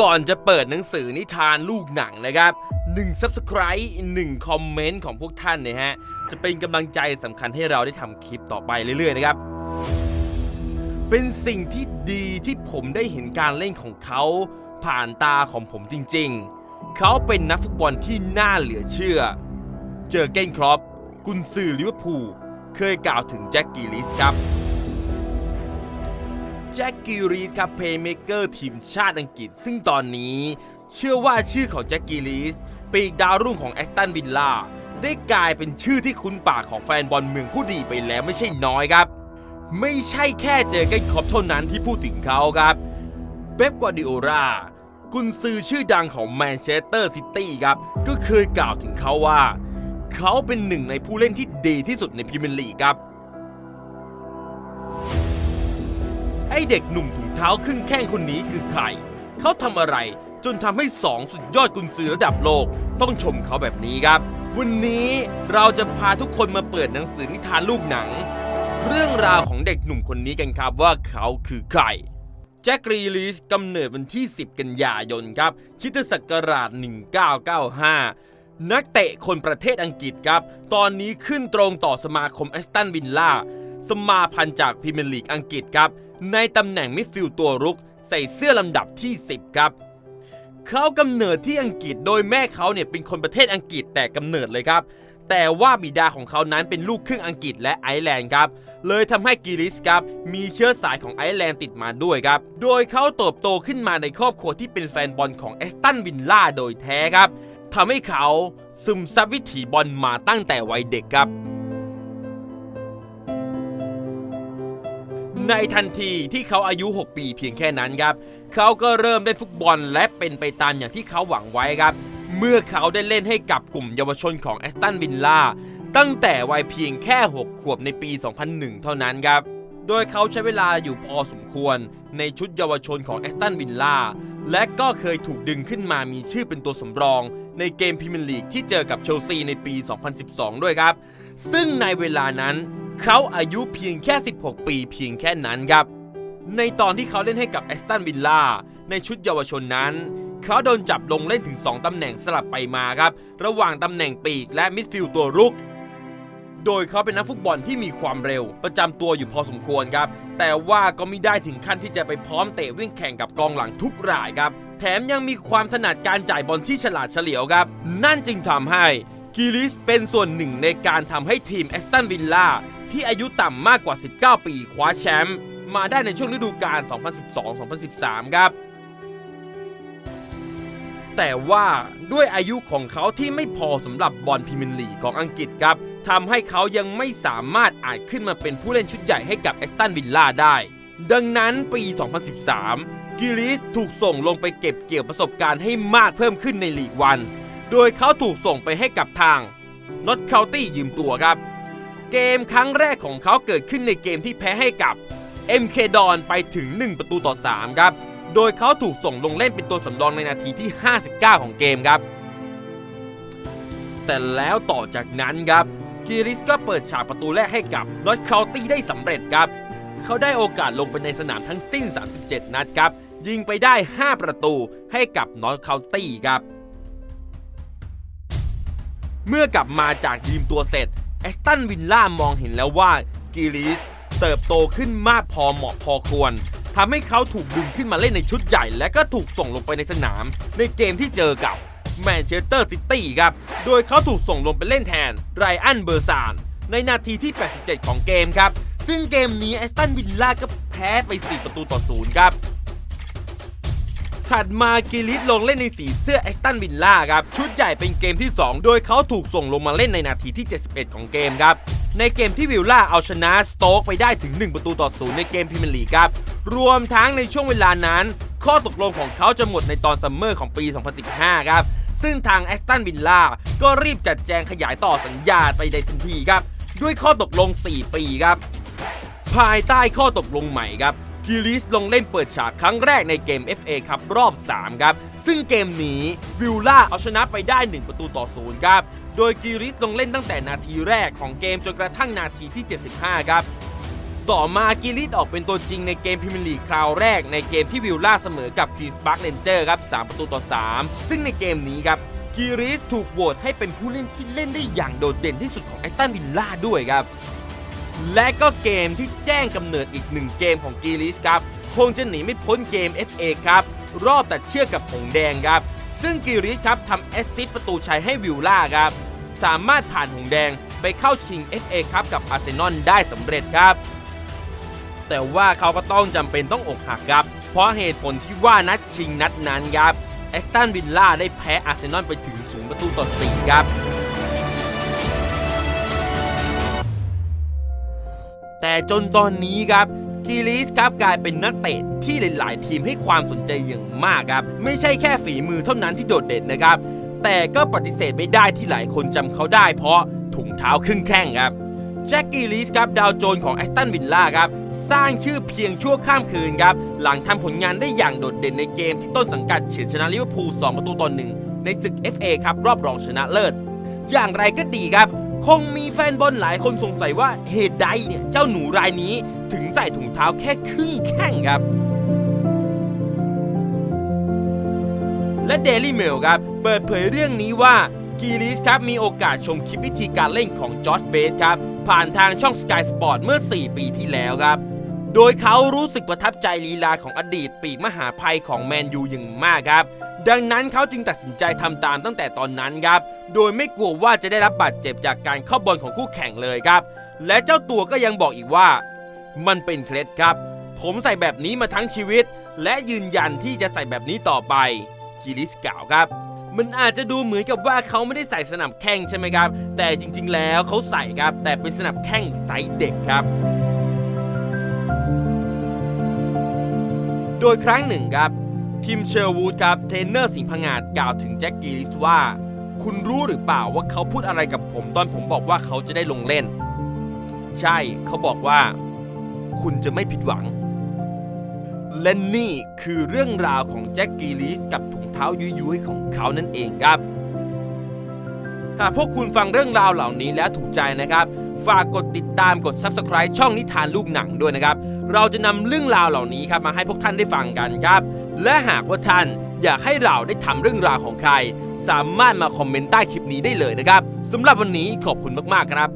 ก่อนจะเปิดหนังสือนิทานลูกหนังนะครับ1 Subscribe 1 คอมเมนต์ของพวกท่านเนี่ยฮะ จะเป็นกำลังใจสำคัญให้เราได้ทำคลิปต่อไปเรื่อยๆนะครับ เป็นสิ่งที่ดีที่ผมได้เห็นการเล่นของเขาผ่านตาของผมจริงๆ เขาเป็นนักฟุตบอลที่น่าเหลือเชื่อ เจอเกนครอปกุนซือลิเวอร์พูลเคยกล่าวถึงแจ็คกิลิสครับ แจ็คกิรีสครับเพย์เมเกอร์ทีมชาติอังกฤษ ซึ่งตอนนี้ เชื่อว่าชื่อของแจ็คกิรีสปีกดาวรุ่งของแอสตันวิลล่าได้กลายเป็นชื่อที่คุ้นปากของแฟนบอลเมืองผู้ดีไปแล้วไม่ใช่น้อยครับ ไม่ใช่แค่เจอกันครอบเท่านั้นที่พูดถึงเขาครับเป๊ปกวาร์ดิโอลากุนซือชื่อดังของแมนเชสเตอร์ซิตี้ครับ ก็เคยกล่าวถึงเขาว่า เขาเป็นหนึ่งในผู้เล่นที่ดีที่สุดในพรีเมียร์ลีกครับ ไอเด็กหนุ่มถุงเท้าครึ่งแข้งคนนี้คือใคร เขาทำอะไรจนทำให้สองสุดยอดกุนซือระดับโลก ต้องชมเขาแบบนี้ครับ วันนี้เราจะพาทุกคนมาเปิดหนังสือนิทานลูกหนัง เรื่องราวของเด็กหนุ่มคนนี้กันครับว่าเขาคือใครแจ็คกรีลิชกำเนิดวันที่ 10 กันยายนครับคิตศักราช 1995 นักเตะคนประเทศอังกฤษครับ ตอนนี้ขึ้นตรงต่อสมาคมแอสตันวิลล่า สมาพันธ์จากพรีเมียร์ลีกอังกฤษครับ ในตำแหน่งมิดฟิลด์ตัวรุก ใส่เสื้อลำดับที่ 10 ครับ เขากำเนิดที่อังกฤษโดยแม่เขาเนี่ยเป็นคนประเทศอังกฤษแต่กำเนิดเลยครับ แต่ว่าบิดาของเขานั้นเป็นลูกครึ่งอังกฤษและไอร์แลนด์ครับ เลยทำให้กิริสครับมีเชื้อสายของไอร์แลนด์ติดมาด้วยครับ โดยเขาเติบโตขึ้นมาในครอบครัวที่เป็นแฟนบอลของเอสตันวินล่าโดยแท้ครับทำให้เขาซึมซับวิถีบอลมาตั้งแต่วัยเด็กครับ ในทันทีที่เขาอายุ 6 ปีเพียงแค่นั้นครับ เขาก็เริ่มเล่นฟุตบอลและเป็นไปตามอย่างที่เขาหวังไว้ครับ เมื่อเขาได้เล่นให้กับกลุ่มเยาวชนของแอสตันวิลล่าตั้งแต่วัยเพียงแค่ 6 ขวบในปี 2001 เท่านั้นครับ โดยเขาใช้เวลาอยู่พอสมควรในชุดเยาวชนของแอสตันวิลล่าและก็เคยถูกดึงขึ้นมามีชื่อเป็นตัวสำรอง ในเกมพรีเมียร์ลีกที่เจอกับเชลซีในปี 2012 ด้วยครับ ซึ่งในเวลานั้น เขาอายุเพียงแค่ 16 ปีเพียงแค่นั้นครับ ในตอนที่เขาเล่นให้กับแอสตันวิลล่าในชุดเยาวชนนั้น เขาโดนจับลงเล่นถึง 2 ตำแหน่งสลับไปมาครับ ระหว่างตำแหน่งปีกและมิดฟิลด์ตัวรุก โดยเขาเป็นนักฟุตบอลที่มีความเร็ว ประจำตัวอยู่พอสมควรครับ แต่ว่าก็ไม่ได้ถึงขั้นที่จะไปพร้อมเตะวิ่งแข่งกับกองหลังทุกรายครับ แถมยังมีความถนัดการจ่ายบอลที่ฉลาดเฉลียวครับ นั่นจึงทำให้กิลิสเป็นส่วนหนึ่งในการทำให้ทีมแอสตันวิลล่า ที่อายุต่ำมากกว่า 19 ปีคว้าแชมป์มาได้ในช่วงฤดูกาล 2012-2013 ครับ แต่ว่าด้วยอายุของเขาที่ไม่พอสำหรับบอลพรีเมียร์ลีกของอังกฤษครับทำให้เขายังไม่สามารถอาจขึ้นมาเป็นผู้เล่นชุดใหญ่ให้กับแอสตันวิลล่าได้ ดังนั้นปี 2013 กิลิสถูกส่งลงไปเก็บเกี่ยวประสบการณ์ให้มากเพิ่มขึ้นในลีกวัน โดยเขาถูกส่งไปให้กับทางนอตเคาตี้ยืมตัวครับ เกมครั้งแรกของเขาเกิดขึ้นในเกมที่แพ้ให้กับ MK ดอนไปถึง 1 ประตูต่อ 3 ครับ โดยเขาถูกส่งลงเล่นเป็นตัวสำรองในนาทีที่ 59 ของเกมครับ แต่แล้วต่อจากนั้นครับกิริสก็เปิดฉากประตูแรกให้กับนอตคาตี้ได้สำเร็จครับ เขาได้โอกาสลงไปในสนามทั้งสิ้น 37 นัดครับ ยิงไปได้ 5 ประตูให้กับนอตคาตี้ครับ เมื่อกลับมาจากยืมตัวเสร็จ แอสตันวิลล่ามองเห็นแล้วว่ากิริสเติบโตขึ้นมากพอเหมาะพอควรทำให้เขาถูกดึงขึ้นมาเล่นในชุดใหญ่ และก็ถูกส่งลงไปในสนาม ในเกมที่เจอกับแมนเชสเตอร์ซิตี้ครับ โดยเขาถูกส่งลงไปเล่นแทนไรอันเบอร์ซาน ในนาทีที่ 87 ของเกมครับ ซึ่งเกมนี้แอสตันวิลล่าก็แพ้ไป 4 ประตูต่อศูนย์ครับ ถัดมากิลิสลงเล่นในสีเสื้อแอสตันวิลล่าครับ ชุดใหญ่เป็นเกมที่ 2 โดยเขาถูกส่งลงมาเล่นในนาทีที่ 71 ของเกมครับ ในเกมที่วิลล่าเอาชนะสโต๊กไปได้ถึง 1 ประตูต่อศูนย์ในเกมพรีเมียร์ลีกครับ รวมทั้งในช่วงเวลานั้น ข้อตกลงของเขาจะหมดในตอนซัมเมอร์ของปี 2015 ครับ ซึ่งทางแอสตันวิลล่าก็รีบจัดแจงขยายต่อสัญญาไปในทันทีครับ ด้วยข้อตกลง 4 ปีครับ ภายใต้ข้อตกลงใหม่ครับ กิลิสลงเล่นเปิดฉากครั้งแรกในเกม FA ครับรอบ 3 ครับ ซึ่งเกมนี้วิลล่าเอาชนะไปได้ 1 ประตูต่อศูนย์ครับ โดยกิลิสลงเล่นตั้งแต่นาทีแรกของเกมจนกระทั่งนาทีที่ 75 ครับ ต่อมากิลิสออกเป็นตัวจริงในเกมพรีเมียร์ลีกคราวแรกในเกมที่วิลล่าเสมอกับคีส์พาร์คเรนเจอร์ครับ3ประตูต่อ 3 ซึ่งในเกมนี้ครับกิลิสถูกโหวตให้เป็นผู้เล่นที่เล่นได้อย่างโดดเด่นที่สุดของแอสตันวิลล่าด้วยครับ และก็เกมที่แจ้งกำเนิดอีกหนึ่งเกมของกีริสครับคงจะหนีไม่พ้นเกม FA ครับรอบตัดเชือกกับหงแดงครับ ซึ่งกีริสครับทำแอสซิสประตูชัยให้วิลล่าครับ สามารถผ่านหงแดงไปเข้าชิง FA ครับกับอาร์เซนอลได้สำเร็จครับ แต่ว่าเขาก็ต้องจำเป็นต้องอกหักครับ เพราะเหตุผลที่ว่านัดชิงนัดนั้นครับแอสตันวิลล่าได้แพ้อาร์เซนอลไปถึง 0 ประตูต่อ 4 ครับ จนตอนนี้ครับกีริสครับกลายเป็นนักเตะที่หลาย ๆ ทีมให้ความสนใจอย่างมากครับ ไม่ใช่แค่ฝีมือเท่านั้นที่โดดเด่นนะครับ แต่ก็ปฏิเสธไม่ได้ที่หลายคนจำเขาได้เพราะถุงเท้าครึ่งแข้งครับแจ็คกีริสครับดาวโจนของแอสตันวิลล่าครับสร้างชื่อเพียงชั่วข้ามคืนครับ หลังทำผลงานได้อย่างโดดเด่นในเกมที่ต้นสังกัดเฉือนชนะลิเวอร์พูล2ประตูต่อหนึ่งในศึก FA ครับรอบรองชนะเลิศ อย่างไรก็ดีครับ คงมีแฟนบอลหลายคนสงสัยว่าเหตุใดเนี่ยเจ้าหนูรายนี้ถึงใส่ถุงเท้าแค่ครึ่งแข้งครับ และ Daily Mail ครับเปิดเผยเรื่องนี้ว่ากีริสครับมีโอกาสชมคลิปวิธีการเล่นของจอร์จเบสครับผ่านทางช่อง Sky Sport เมื่อ 4 ปีที่แล้วครับ โดยเขารู้สึกประทับใจลีลาของอดีตปีกมหาภัยของแมนยูอย่างมากครับ ดังนั้นเขาจึงตัดสินใจทำตามตั้งแต่ตอนนั้นครับ โดยไม่กลัวว่าจะได้รับบาดเจ็บจากการเข้าบอลของคู่แข่งเลยครับ และเจ้าตัวก็ยังบอกอีกว่า มันเป็นเคล็ดครับ ผมใส่แบบนี้มาทั้งชีวิต และยืนยันที่จะใส่แบบนี้ต่อไปกิริสกล่าวครับ มันอาจจะดูเหมือนกับว่าเขาไม่ได้ใส่สนับแข้งใช่ไหมครับ แต่จริง ๆ แล้วเขาใส่ครับ แต่เป็นสนับแข้งไซส์เด็กครับโดยครั้งหนึ่งครับ ทีมเชอร์วูดครับเทรนเนอร์สิงห์พงาดกล่าวถึงแจ็คกีริสว่า คุณรู้หรือเปล่าว่าเขาพูดอะไรกับผมตอนผมบอกว่าเขาจะได้ลงเล่น ใช่เขาบอกว่า คุณจะไม่ผิดหวัง และนี่คือเรื่องราวของแจ็คกีริสกับถุงเท้ายุยๆของเขานั่นเองครับหากพวกคุณฟังเรื่องราวเหล่านี้แล้วถูกใจนะครับ ฝากกดติดตามกด Subscribe ช่องนิทานลูกหนังด้วยนะครับ เราจะนำเรื่องราวเหล่านี้ครับมาให้พวกท่านได้ฟังกันครับ และหากว่าท่านอยากให้เราได้ทำเรื่องราวของใคร สามารถมาคอมเมนต์ใต้คลิปนี้ได้เลยนะครับสำหรับวันนี้ขอบคุณมากๆครับ